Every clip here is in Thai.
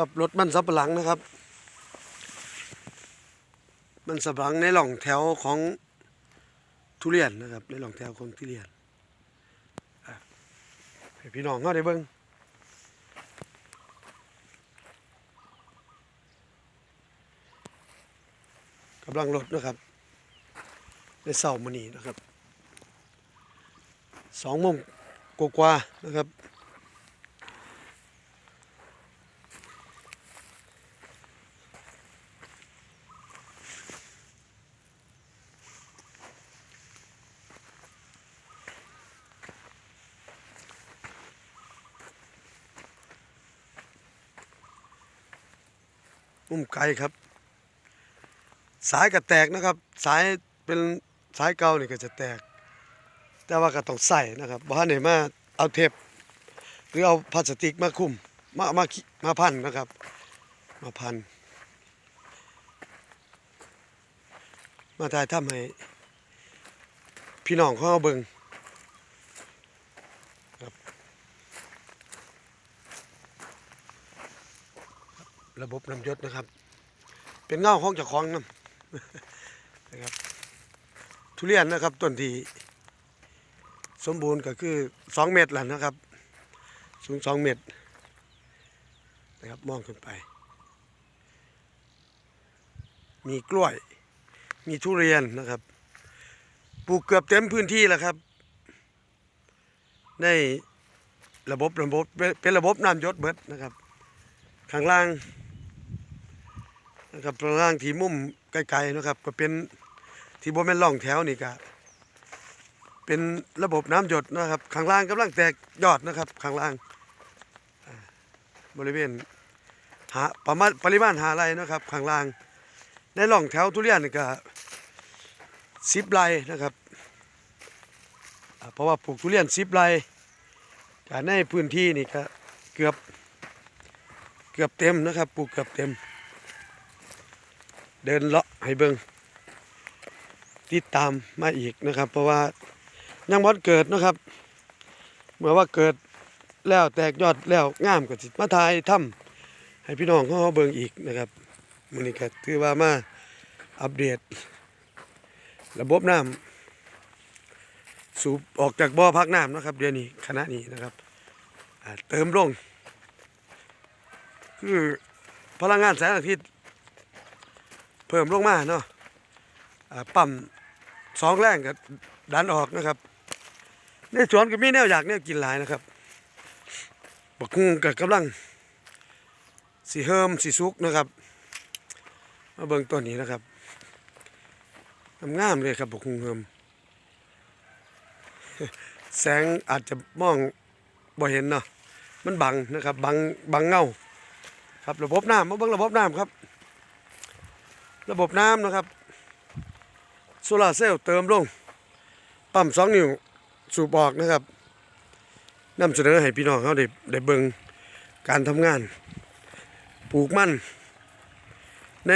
ครับรถมันสับหลังนะครับ มันสับหลังในหล่องแถวของทุเรียนนะครับ ในหล่องแถวของทุเรียนให้พี่น้องเขาได้เบิ่งกำลังรถนะครับในเสาร์มนีนะครับสองโมงกว่าๆนะครับ มุมไกลครับ สายก็แตกนะครับ สายเป็นสายเก่านี่ก็จะแตก แต่ว่าก็ต้องใส่นะครับบ้านไหนมาเอาเทปหรือเอาพลาสติกมาคุมมามามาพันนะครับ มาพัน มาถ่ายทำให้พี่น้องเขาเอาเบิงครับ ระบบน้ำยศนะครับ เป็นเงาของเจ้าของน้ำนะครับ ทุเรียนนะครับต้นที่สมบูรณ์ก็คือสองเมตรแหละนะครับ สูงสองเมตรนะครับมองขึ้นไป มีกล้วย มีทุเรียนนะครับ ปลูกเกือบเต็มพื้นที่แล้วครับในระบบระบบเป็นระบบน้ำยศเบิดนะครับ ข้างล่าง นะครับข้างล่างที่มุมไกลๆนะครับก็เป็นที่บนเป็นร่องแถวนี่ก็เป็นระบบน้ำหยดนะครับ ข้างล่างกำลังแตกยอดนะครับ ข้างล่าง บริเวณหาประมาณปริมาณหาไรนะครับ ข้างล่าง ในร่องแถวทุเรียนนี่ก็สิบไรนะครับเพราะว่าปลูกทุเรียนสิบไร่ก็ในพื้นที่นี่ก็เกือบเกือบเต็มนะครับ ปลูกเกือบเต็ม เดินเลาะให้เบิงติดตามมาอีกนะครับ เพราะว่ายังบอนเกิดนะครับเมื่อว่าเกิดแล้วแตกยอดแล้วงามก็สิมาทายถ้ำให้พี่น้องเขาเบิงอีกนะครับมันนี้ก็ถือว่ามาอัปเดต ระบบน้ำสูบออกจากบ่อพักน้ำนะครับ เดี๋ยวนี้ขณะนี้นะครับเติมลงคือพลังงานแสงอาทิตย์ เพิ่มลงมาเนาะปั๊มสองแรงก็ดันออกนะครับในสวนก็มีแนวอยากแนวกินหลายนะครับบักคุงกับกำลังสีเฮิมสีสุกนะครับมาเบิ่งต้นนี้นะครับงามเลยครับบักคุงเฮิมแสงอาจจะมองบ่เห็นเนาะมันบังนะครับบังบังเงาครับระบบน้ำมาเบิ่งระบบน้ำครับ ระบบน้ำนะครับโซลาร์เซลล์เติมลงปั๊มสองนิ้วสูบออกนะครับนำเสนอให้พี่น้องเขาได้ได้เบิ่งการทำงาน ปลูกมันใน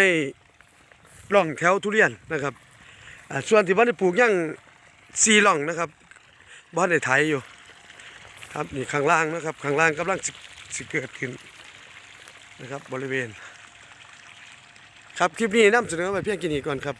ร่องแถวทุเรียนนะครับส่วนที่บ้านได้ปลูกยังสี่ร่องนะครับบ้านได้ไถอยู่ครับนี่ข้างล่างนะครับข้างล่างกำลังสิเกิดขึ้นนะครับบริเวณ ครับ คลิปนี้นำเสนอไปเพียงกี่นี้ก่อนครับ